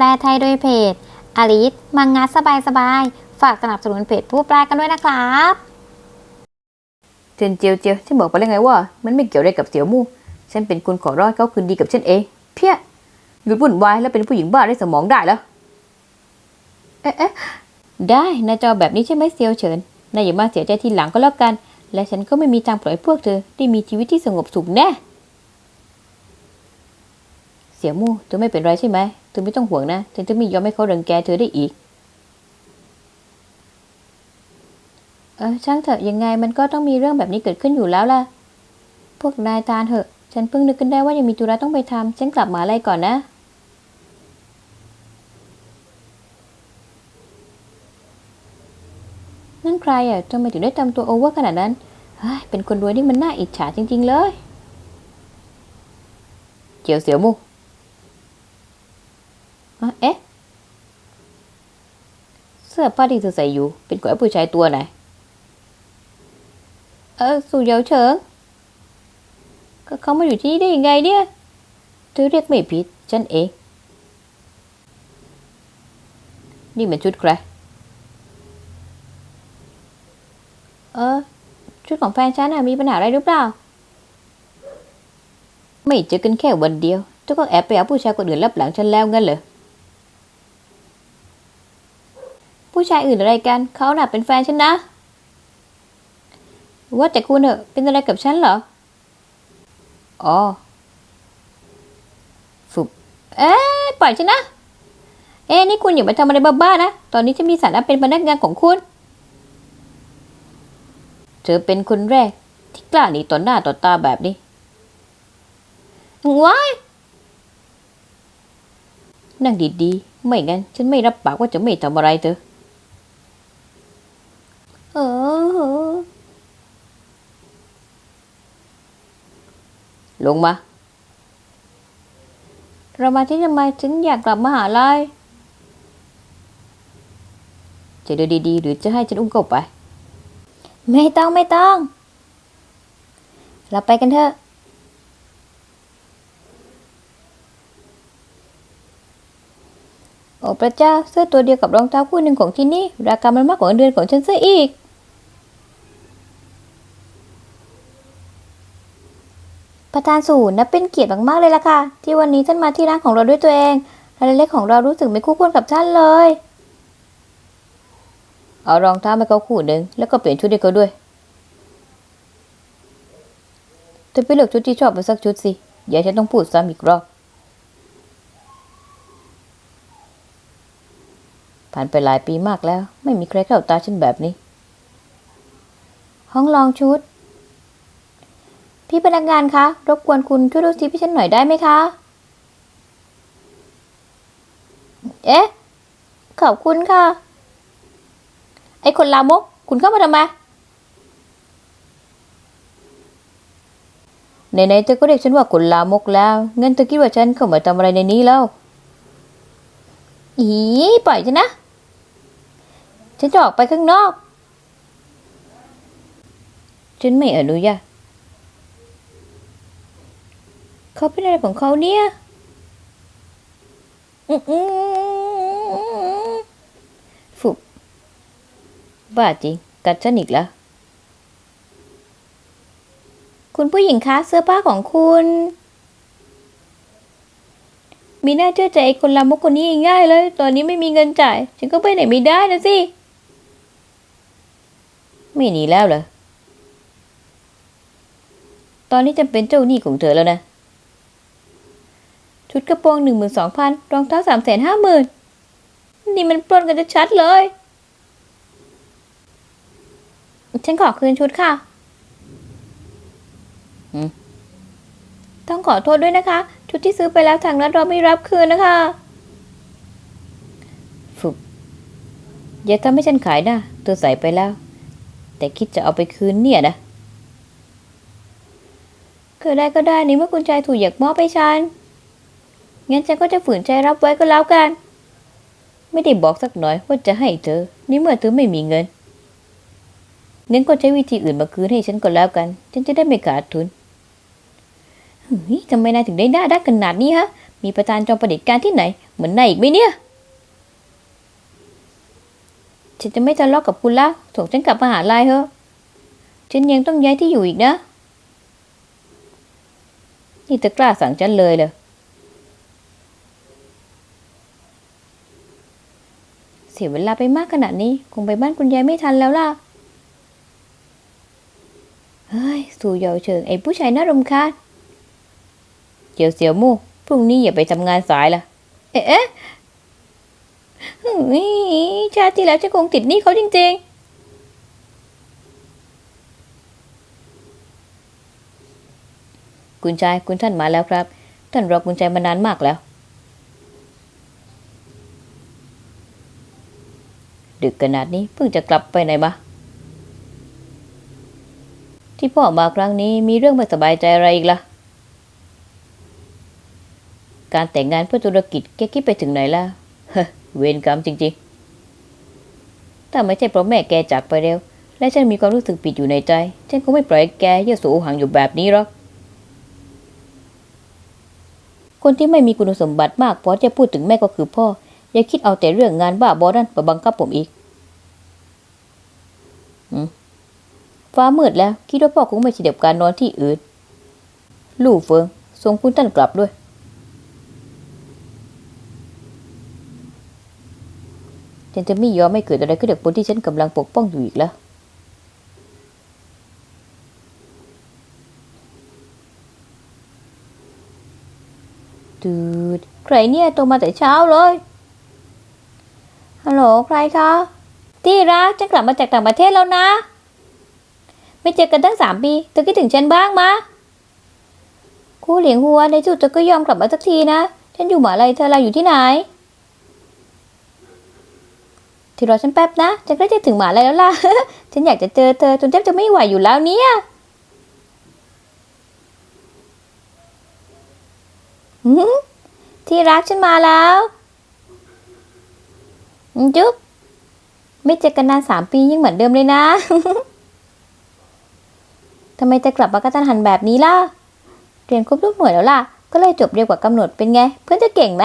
แปลไทยโดยเพจอลิสมังงะสบายสบายๆฝากสนับสนุนเพจผู้แปลกันด้วยนะครับเจนเจียวเจียวฉันบอกไปแล้วไงว่า มันไม่เกี่ยวอะไรกับเสี่ยวมู่ฉันเป็นคนขอร้องให้เขาคืนดีกับฉันเอง เพี้ยหยุดวุ่นวายแล้วเป็นผู้หญิงบ้าได้สมองได้แล้วเอ๊ะเอ๊ะได้นายจอแบบนี้ใช่ไหมเซียวเฉินนายอย่ามาเสียใจทีหลังก็แล้วกัน และฉันก็ไม่มีทางปล่อยพวกเธอได้มีชีวิตที่สงบสุขแน่ เสี่ยมู่เธอไม่เป็นไรใช่ไหมเธอไม่ต้องห่วงนะฉันจะไม่ยอมให้เขารังแกเธอได้อีก เออช่างเถอะยังไงมันก็ต้องมีเรื่องแบบนี้เกิดขึ้นอยู่แล้วล่ะ พวกนายทานเถอะ ฉันเพิ่งนึกขึ้นได้ว่ายังมีธุระต้องไปทำฉันกลับมาอะไรก่อนนะนั่นใครอะทำไมถึงได้ทำตัวโอเวอร์ขนาดนั้นเฮ้ยเป็นคนรวยนี่มันน่าอิจฉาจริง ๆ เลย เจียวเสียวมู่ เอ๊ะ เสื้อผ้าที่เธอใส่อยู่ เป็นของผู้ชายตัวไหน เออ สู่เยาเฉิงก็เขามาอยู่ที่นี่ได้ยังไงเนี่ยเธอเรียกไม่ผิด ฉันเอง นี่มันชุดใคร เออ ชุดของแฟนฉันน่ะมีปัญหาอะไรหรือเปล่า ไม่เจอกันแค่วันเดียวเจ้าก็แอบไปเอาผู้ชายคนอื่นรับหลังฉันแล้วงั้นเหรอ ผู้ชายอื่นอะไรกัน เขาน่ะเป็นแฟนฉันนะ ว่าแต่คุณเหอะเป็นอะไรกับฉันเหรอ อ๋อฟุบเอ๊ปล่อยฉันนะ เอ๊นี่คุณอย่ามาทำอะไรบ้าๆนะ ตอนนี้ฉันมีสาระเป็นพนักงานของคุณ เธอเป็นคนแรก ที่กล้าหนีต่อหน้าต่อตาแบบนี้ว้ายนั่งดีๆ ไม่งั้น ฉันไม่รับปากว่าจะไม่ทำอะไรเธอ เออ ลงมา เรามาที่ทำไมฉันอยากกลับมาหาลัยจะดินดีๆ หรือจะให้ฉันอุ้มเข้าไป ไม่ต้องไม่ต้อง เราไปกันเถอะ โอ้พระเจ้าเสื้อตัวเดียวกับรองเท้าคู่หนึ่งของที่นี่ ราคามันมากกว่าเงินเดือนของฉันซะอีก ประธานศูนย์นับเป็นเกียรติมากๆเลยล่ะค่ะ ที่วันนี้ท่านมาที่ร้านของเราด้วยตัวเองรายเล็กของเรารู้สึกไม่คู่ควรกับท่านเลย เอารองเท้าให้เขาคู่หนึ่งแล้วก็เปลี่ยนชุดให้เขาด้วยเธอไปเลือกชุดที่ชอบไปสักชุดสิอย่าฉันต้องพูดซ้ำอีกรอบผ่านไปหลายปีมากแล้ว ไม่มีใครเข้าตาฉันแบบนี้ ห้องลองชุด พี่พนักงานคะ รบกวนคุณช่วยดูซิพี่ฉันหน่อยได้ไหมคะ เอ๊ะ ขอบคุณค่ะ ไอคนลามก คุณเข้ามาทำไมไหนๆเธอก็เรียกฉันว่าคนลามกแล้ว เงั้นเธอคิดว่าฉันเข้ามาทำอะไรในนี้แล้ว อีปล่อยฉันนะ ฉันจะออกไปข้างนอก ฉันไม่อนุญาต เขาเป็นอะไรของเขาเนี่ยฟุบบ้าจริง กัดฉันอีกแล้ว คุณผู้หญิงคะเสื้อผ้าของคุณ มีหน้าเชื่อใจไอ้คนลามกคนนี้ง่ายเลย ตอนนี้ไม่มีเงินจ่าย ฉันก็ไปไหนไม่ได้นะสิ ไม่หนีแล้วเหรอ ตอนนี้จำเป็นเจ้าหนี้ของเธอแล้วนะ ชุดกระโปรงหนึ่งหมื่นสองพันรองเท้าสามแสนห้าหมื่นนี่มันปล้นกันจะชัดเลย ฉันขอคืนชุดค่ะอืมต้องขอโทษด้วยนะคะ ชุดที่ซื้อไปแล้วทางนั้นเราไม่รับคืนนะคะฟุบอย่าทำให้ฉันขายนะเธอใส่ไปแล้ว แต่คิดจะเอาไปคืนเนี่ยนะคือได้ก็ได้นี่เมื่อคุณชายถูกอยากมอบให้ฉัน งั้นฉันก็จะฝืนใจรับไว้ก็แล้วกัน ไม่ได้บอกสักหน่อยว่าจะให้เธอนี่เมื่อเธอไม่มีเงินงั้นก็ใช้วิธีอื่นมาคืนให้ฉันก็แล้วกัน ฉันจะได้ไม่ขาดทุนเฮ้ยทำไมนายถึงได้หน้าด้าขนาดนี้ฮะ มีประธานจอมประดิษฐ์การที่ไหน เหมือนนายอีกไหมเนี่ย ฉันจะไม่ทะเลาะกับคุณแล้วส่งฉันกลับมาหาลัยเถอะ ฉันยังต้องย้ายที่อยู่อีกนะ นี่เธอกล้าสั่งฉันเลยเหรอ สียเวลาไปมากขนาดนี้ คงไปบ้านคุณยายไม่ทันแล้วล่ะ เฮ้ย สู่เยาเฉิงไอ้ผู้ชายน่ารำคาญเจียวเสียวมู่พรุ่งนี้อย่าไปทำงานสายล่ะ เอ๊ะเอ๊ะเฮ้ยชาติที่แล้วฉันคงติดหนี้เขาจริงๆคุณชายคุณท่านมาแล้วครับ ท่านรอคุณชายมานานมากแล้ว ดึกขนาดนี้เพิ่งจะกลับไปไหนมาที่พ่อมาครั้งนี้มีเรื่องไม่สบายใจอะไรอีกล่ะ การแต่งงานเพื่อธุรกิจแกคิดไปถึงไหนแล้วเฮ้เวรกรรมจริงๆ ถ้าไม่ใช่เพราะแม่แกจากไปเร็ว และฉันมีความรู้สึกผิดอยู่ในใจ ฉันคงไม่ปล่อยแกเยี่ยโสหังอยู่แบบนี้หรอก คนที่ไม่มีคุณสมบัติมากพอจะพูดถึงแม่ก็คือพ่อ อย่าคิดเอาแต่เรื่องงานบ้าบอนั่นมาบังคับผมอีกอฟ้ามืดแล้ว คิดว่าพ่อคงไม่ใช่เด็กการนอนที่อื่น ลู่เฟิงส่งคุณท่านกลับด้วย ฉันจะไม่ยอมไม่เกิดอะไรขึ้นกับคนที่ฉันกำลังปกป้องอยู่อีกแล้วตืดใครเนี่ยโทรมาแต่เช้าเลย ฮัลโหลใครคะ ที่รักฉันกลับมาจากต่างประเทศแล้วนะ ไม่เจอกันตั้งสามปี เธอคิดถึงฉันบ้างมะคู่เหลียงหัวในที่สุดเธอก็ยอมกลับมาสักทีนะ ฉันอยู่หมหาลัยเธอเราอยู่ที่ไหน ที่รอฉันแป๊บนะ ฉันใกล้จะถึงหมหาลัยแล้วล่ะ ฉันอยากจะเจอเธอจนแทบจะไม่ไหวอยู่แล้วเนี่ยที่รักฉันมาแล้ว จุ๊บไม่เจอกันนานสามปียังเหมือนเดิมเลยนะทำไมจะกลับมากระทันหันแบบนี้ล่ะ เรียนครบทุกหน่วยแล้วล่ะ ก็เลยจบเร็วกว่ากำหนดเป็นไง เพื่อนจะเก่งไหม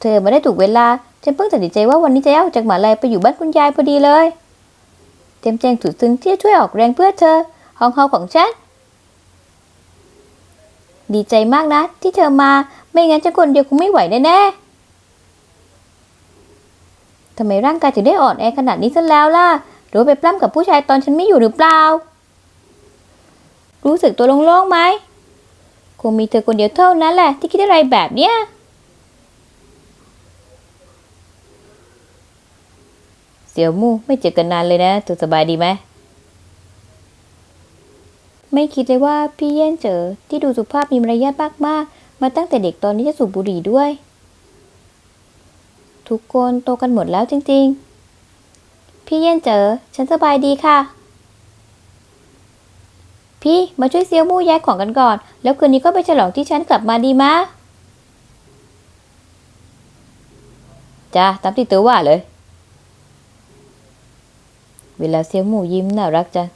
เธอมาได้ถูกเวลาฉันเพิ่งตัดสินใจว่าวันนี้จะย้ายออกจากหมาลัยไปอยู่บ้านคุณยายพอดีเลย เต็มแจงสุดซึ้งที่จะช่วยออกแรงเพื่อเธอ ห้องเฮาของฉัน ดีใจมากนะ ที่เธอมา ไม่งั้นฉันคนเดียวคงไม่ไหวแน่ๆ ทำไมร่างกายถึงได้อ่อนแอขนาดนี้ซะแล้วล่ะ หรือไปปล้ำกับผู้ชายตอนฉันไม่อยู่หรือเปล่า รู้สึกตัวโล่งๆไหมคงมีเธอคนเดียวเท่านั้นแหละที่คิดอะไรแบบเนี้ย เสี่ยวมู่ไม่เจอกันนานเลยนะเธอสบายดีไหม ไม่คิดเลยว่าพี่เย่นเจอที่ดูสุภาพมีมารยาทมากๆ มาตั้งแต่เด็กตอนนี้จะสูบบุหรี่ด้วย ทุกคนโตกันหมดแล้วจริงๆ พี่เย่นเจอ ฉันสบายดีค่ะ พี่มาช่วยเซียวมู่ย้ายของกันก่อน แล้วคืนนี้ก็ไปฉลองที่ฉันกลับมาดีมะจ้าตามที่เธอว่าเลย เวลาเสี่ยวมู่ยิ้มน่ารักจัง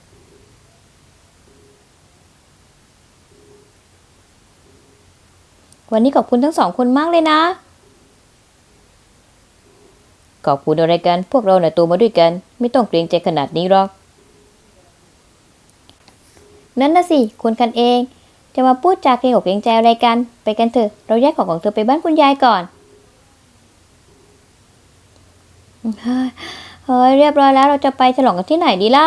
วันนี้ขอบคุณทั้งสองคนมากเลยนะ ขอบคุณอะไรกัน พวกเราหนี่ยโตมาด้วยกัน ไม่ต้องเกรงใจขนาดนี้หรอก นั่นน่ะสิคนกันเอง จะมาพูดจาเกรงอกเกรงใจอะไรกัน ไปกันเถอะ เราแยกของของเธอไปบ้านคุณยายก่อนเฮ้ยเรียบร้อยแล้วเราจะไปฉลองกันที่ไหนดีล่ะ